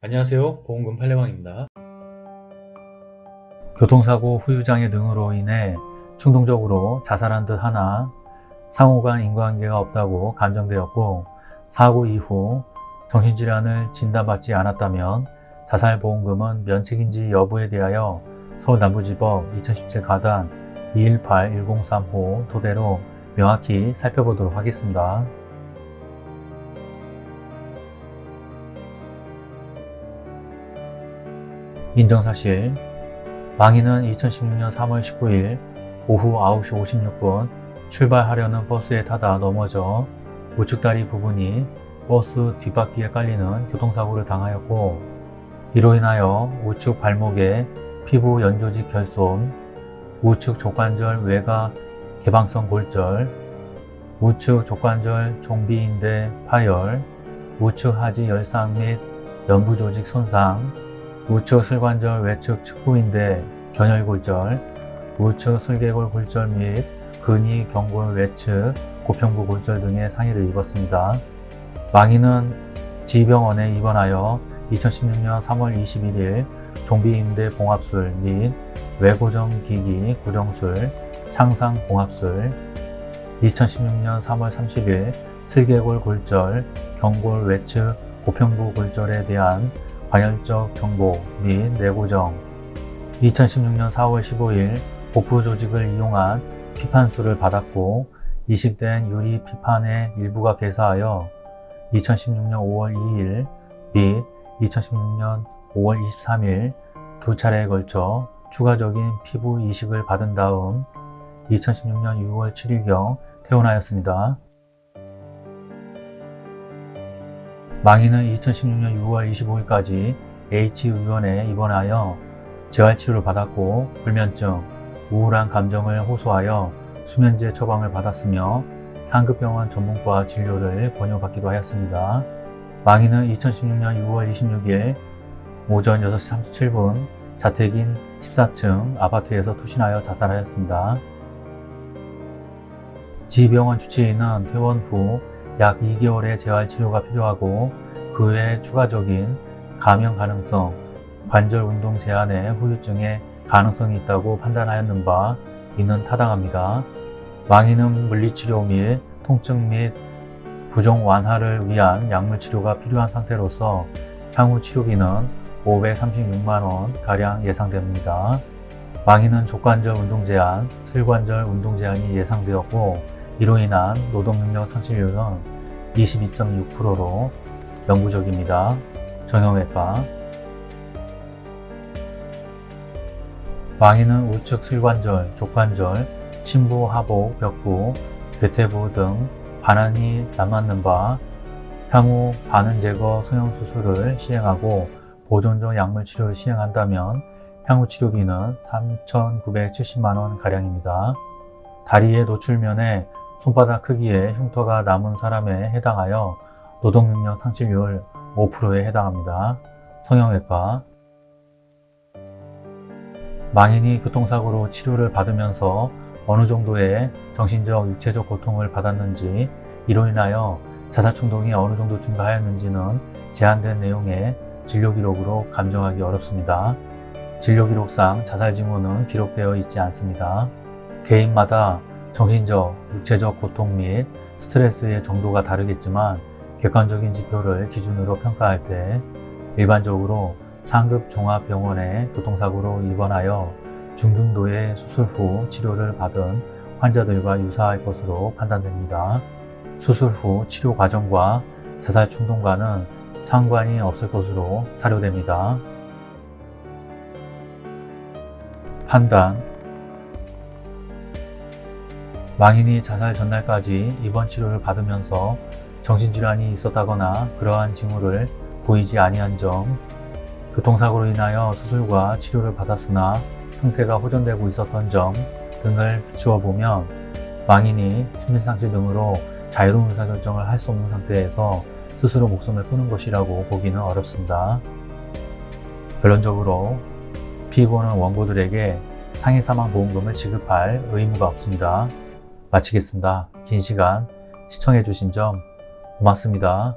안녕하세요. 보험금 팔례방입니다. 교통사고 후유장애 등으로 인해 충동적으로 자살한 듯 하나 상호 간 인과관계가 없다고 감정되었고 사고 이후 정신질환을 진단받지 않았다면 자살보험금은 면책인지 여부에 대하여 서울남부지법 2017 가단 218103호 토대로 명확히 살펴보도록 하겠습니다. 인정사실. 망인은 2016년 3월 19일 오후 9시 56분 출발하려는 버스에 타다 넘어져 우측다리 부분이 버스 뒷바퀴에 깔리는 교통사고를 당하였고 이로 인하여 우측 발목에 피부 연조직 결손, 우측 족관절 외가 개방성 골절, 우측 족관절 종비인대 파열, 우측 하지 열상 및 연부 조직 손상, 우측 슬관절 외측 측부인대 견혈골절, 우측 슬개골 골절 및 근위 경골 외측 고평부 골절 등의 상해를 입었습니다. 망인은 지병원에 입원하여 2016년 3월 21일 종비인대 봉합술 및 외고정기기 고정술, 창상 봉합술, 2016년 3월 30일 슬개골 골절, 경골 외측 고평부 골절에 대한 관열적 정보 및 내고정 2016년 4월 15일 보프 조직을 이용한 피판수를 받았고 이식된 유리 피판의 일부가 개사하여 2016년 5월 2일 및 2016년 5월 23일 두 차례에 걸쳐 추가적인 피부 이식을 받은 다음 2016년 6월 7일경 퇴원하였습니다. 망인은 2016년 6월 25일까지 H의원에 입원하여 재활치료를 받았고 불면증, 우울한 감정을 호소하여 수면제 처방을 받았으며 상급병원 전문과 진료를 권유받기도 하였습니다. 망인은 2016년 6월 26일 오전 6시 37분 자택인 14층 아파트에서 투신하여 자살하였습니다. 지병원 주치의는 퇴원 후 약 2개월의 재활 치료가 필요하고 그 외에 추가적인 감염 가능성, 관절 운동 제한의 후유증의 가능성이 있다고 판단하였는 바 이는 타당합니다. 망인은 물리치료 및 통증 및 부종 완화를 위한 약물 치료가 필요한 상태로서 향후 치료비는 536만원 가량 예상됩니다. 망인은 족관절 운동 제한, 슬관절 운동 제한이 예상되었고 이로 인한 노동 능력 상실률은 22.6%로 영구적입니다. 정형외과 망인은 우측 슬관절, 족관절, 신부, 하복, 벽부, 대퇴부 등 반환이 남았는 바 향후 반응 제거 성형 수술을 시행하고 보존적 약물 치료를 시행한다면 향후 치료비는 3,970만 원 가량입니다. 다리의 노출면에 손바닥 크기의 흉터가 남은 사람에 해당하여 노동능력 상실률 5%에 해당합니다. 성형외과 망인이 교통사고로 치료를 받으면서 어느 정도의 정신적, 육체적 고통을 받았는지 이로 인하여 자살 충동이 어느 정도 증가하였는지는 제한된 내용의 진료 기록으로 감정하기 어렵습니다. 진료 기록상 자살 징후는 기록되어 있지 않습니다. 개인마다 정신적, 육체적 고통 및 스트레스의 정도가 다르겠지만 객관적인 지표를 기준으로 평가할 때 일반적으로 상급 종합병원에 교통사고로 입원하여 중등도의 수술 후 치료를 받은 환자들과 유사할 것으로 판단됩니다. 수술 후 치료 과정과 자살 충동과는 상관이 없을 것으로 사료됩니다. 판단 망인이 자살 전날까지 입원 치료를 받으면서 정신질환이 있었다거나 그러한 징후를 보이지 아니한 점, 교통사고로 인하여 수술과 치료를 받았으나 상태가 호전되고 있었던 점 등을 비추어 보면 망인이 심신상실 등으로 자유로운 의사결정을 할 수 없는 상태에서 스스로 목숨을 끊은 것이라고 보기는 어렵습니다. 결론적으로 피고는 원고들에게 상해 사망 보험금을 지급할 의무가 없습니다. 마치겠습니다. 긴 시간 시청해주신 점 고맙습니다.